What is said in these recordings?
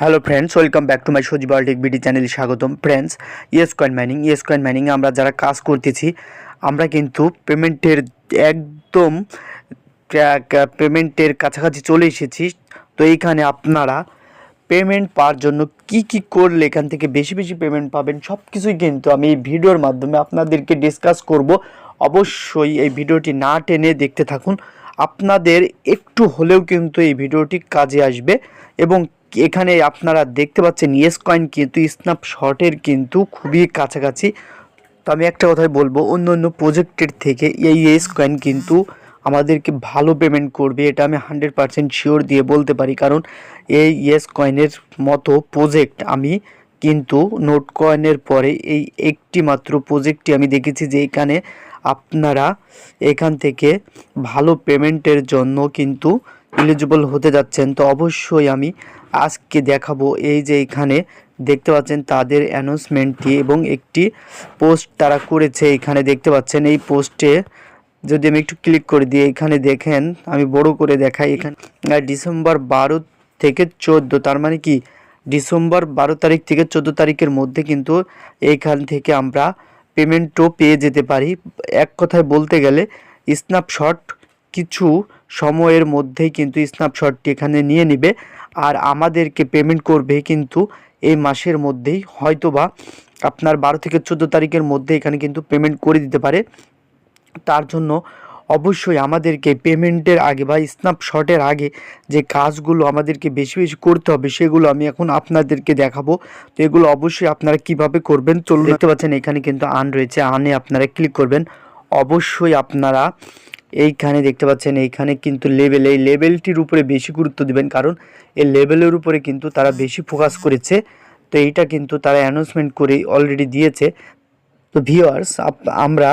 Hello friends welcome back to my Sajib Arctic B চ্যানেলে স্বাগতম। Friends yes coin mining yes coin mining আমরা যারা কাজ করতেছি, আমরা কিন্তু পেমেন্টের একদম পেমেন্টের কাছাকাছি চলে এসেছি। তো এইখানে আপনারা পেমেন্ট পাওয়ার জন্য কি কি করলে এখান থেকে বেশি বেশি পেমেন্ট পাবেন সব কিছুই কিন্তু আমি এই ভিডিওর মাধ্যমে আপনাদেরকে ডিসকাস করব। অবশ্যই এই ভিডিওটি না টেনে দেখতে থাকুন। আপনাদের একটু হলেও কিন্তু এই ভিডিওটি কাজে আসবে এবং এখানে আপনারা দেখতে পাচ্ছেন ইয়েস কয়েন কিন্তু স্ন্যাপশটের কিন্তু খুবই কাছাকাছি। তো আমি একটা কথাই বলব অন্য অন্য প্রজেক্টের থেকে এই ইয়েস কয়েন কিন্তু আমাদেরকে ভালো পেমেন্ট করবে, এটা আমি হান্ড্রেড পারসেন্ট শিওর দিয়ে বলতে পারি। কারণ এই ইয়েস কয়েনের মতো প্রজেক্ট আমি কিন্তু নোট কয়েনের পরে এই একটি মাত্র প্রজেক্টটি আমি দেখেছি যে এখানে আপনারা এখান থেকে ভালো পেমেন্টের জন্য কিন্তু এলিজিবল হতে যাচ্ছেন, তো অবশ্যই আমি আজকে দেখাবো। এই যে এখানে দেখতে পাচ্ছেন তাদের অ্যানাউন্সমেন্টটি এবং একটি পোস্ট তারা করেছে। এখানে দেখতে পাচ্ছেন এই পোস্টে যদি আমি একটু ক্লিক করে দিই, এখানে দেখেন, আমি বড় করে দেখাই। এখানে ডিসেম্বর বারো থেকে চোদ্দ, তার মানে কি? ডিসেম্বর বারো তারিখ থেকে চোদ্দ তারিখের মধ্যে কিন্তু এইখান থেকে আমরা পেমেন্টও পেয়ে যেতে পারি। এক কথায় বলতে গেলে স্ন্যাপশট কিছু সময়ের মধ্যেই কিন্তু স্ন্যাপশটটি এখানে নিয়ে নেবে। আর আমাদেরকে পেমেন্ট করবে কিন্তু এই মাসের মধ্যেই, হয়তোবা আপনার বারো থেকে চোদ্দ তারিখের মধ্যে এখানে কিন্তু পেমেন্ট করে দিতে পারে। তার জন্য অবশ্যই আমাদেরকে পেমেন্টের আগে বা স্ন্যাপশটের আগে যে কাজগুলো আমাদেরকে বেশি বেশি করতে হবে, সেগুলো আমি এখন আপনাদেরকে দেখাবো। তো এগুলো অবশ্যই আপনারা কীভাবে করবেন? চলুন, দেখতে পাচ্ছেন এখানে কিন্তু আন রয়েছে। আনে আপনারা ক্লিক করবেন। অবশ্যই আপনারা এইখানে দেখতে পাচ্ছেন, এইখানে কিন্তু লেভেল এই লেভেলটির উপরে বেশি গুরুত্ব দিবেন কারণ এই লেভেলের উপরে কিন্তু তারা বেশি ফোকাস করেছে। তো এইটা কিন্তু তারা অ্যানাউন্সমেন্ট করে অলরেডি দিয়েছে। তো ভিওয়ার্স আমরা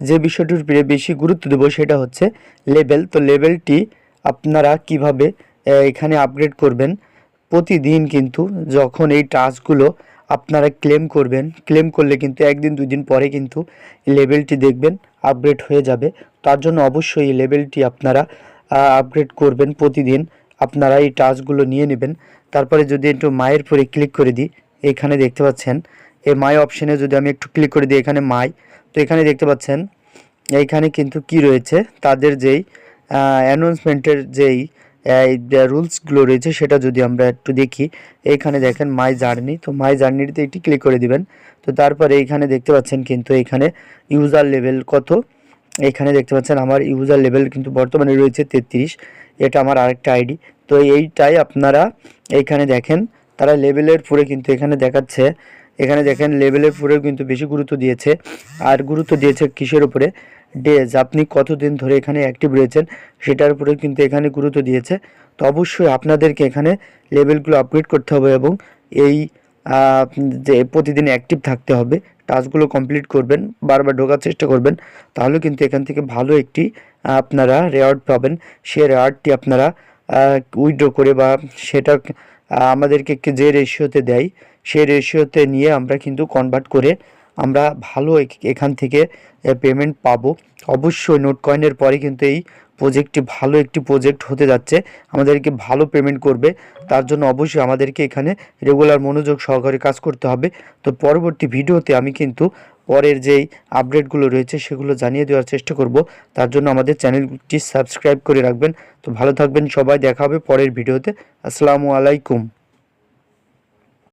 যে বিষয়টির উপরে বেশি গুরুত্ব দেবো সেটা হচ্ছে লেভেল তো লেভেলটি আপনারা কীভাবে এখানে আপগ্রেড করবেন? প্রতিদিন কিন্তু যখন এই টাস্কগুলো আপনারা ক্লেম করবেন। ক্লেম করলে কিন্তু একদিন দুই দিন পরে কিন্তু লেভেলটি দেখবেন আপগ্রেড হয়ে যাবে। তার জন্য অবশ্যই এই লেভেলটি আপনারা আপগ্রেড করবেন প্রতিদিন। আপনারা এই টাস্কগুলো নিয়ে নেবেন। তারপরে যদি একটু মায়ের পরে ক্লিক করে দিই, এখানে দেখতে পাচ্ছেন, এই মাই অপশানে যদি আমি একটু ক্লিক করে দিই, এখানে মাই, তো এখানে দেখতে পাচ্ছেন, এইখানে কিন্তু কি রয়েছে? তাদের যেই অ্যানাউন্সমেন্টের যেই রুলসগুলো রয়েছে সেটা যদি আমরা একটু দেখি, এইখানে দেখেন মাই জার্নি তো মাই জার্নিতে একটি ক্লিক করে দিবেন। তো তারপরে এইখানে দেখতে পাচ্ছেন কিন্তু এখানে ইউজার লেভেল কত? এখানে দেখতে পাচ্ছেন আমার ইউজার লেভেল কিন্তু বর্তমানে রয়েছে তেত্রিশ, এটা আমার আরেকটা আইডি তো এইটাই আপনারা এইখানে দেখেন, তারা লেভেলের পরে কিন্তু এখানে দেখাচ্ছে এখানে দেখেন লেভেলের পরেও কিন্তু বেশি গুরুত্ব দিয়েছে। আর গুরুত্ব দিয়েছে কিসের উপরে? ডেজ আপনি কতদিন ধরে এখানে অ্যাক্টিভ রয়েছেন সেটার উপরে কিন্তু এখানে গুরুত্ব দিয়েছে। তো অবশ্যই আপনাদেরকে এখানে লেভেলগুলো আপগ্রেড করতে হবে এবং এই যে প্রতিদিন অ্যাক্টিভ থাকতে হবে টাস্কগুলো কমপ্লিট করবেন, বারবার ঢোকার চেষ্টা করবেন, তাহলে কিন্তু এখান থেকে ভালো একটি, আপনারা রেওয়ার্ড পাবেন। সেই রেওয়ার্ডটি আপনারা উইথড্র করে বা সেটা আমাদেরকে যে রেশিওতে দেয়, সেই রেশিওতে নিয়ে আমরা কিন্তু কনভার্ট করে আমরা ভালো এখান থেকে পেমেন্ট পাবো। অবশ্যই নোট কয়েনের পরে কিন্তু এই প্রজেক্টটি ভালো একটি প্রজেক্ট হতে যাচ্ছে। আমাদেরকে ভালো পেমেন্ট করবে। তার জন্য অবশ্যই আমাদেরকে এখানে রেগুলার মনোযোগ সহকারে কাজ করতে হবে। তো পরবর্তী ভিডিওতে আমি কিন্তু পরের যেই আপডেটগুলো রয়েছে সেগুলো জানিয়ে দেওয়ার চেষ্টা করব। তার জন্য আমাদের চ্যানেলটি সাবস্ক্রাইব করে রাখবেন। তো ভালো থাকবেন সবাই, দেখা হবে পরের ভিডিওতে। আসসালামু আলাইকুম।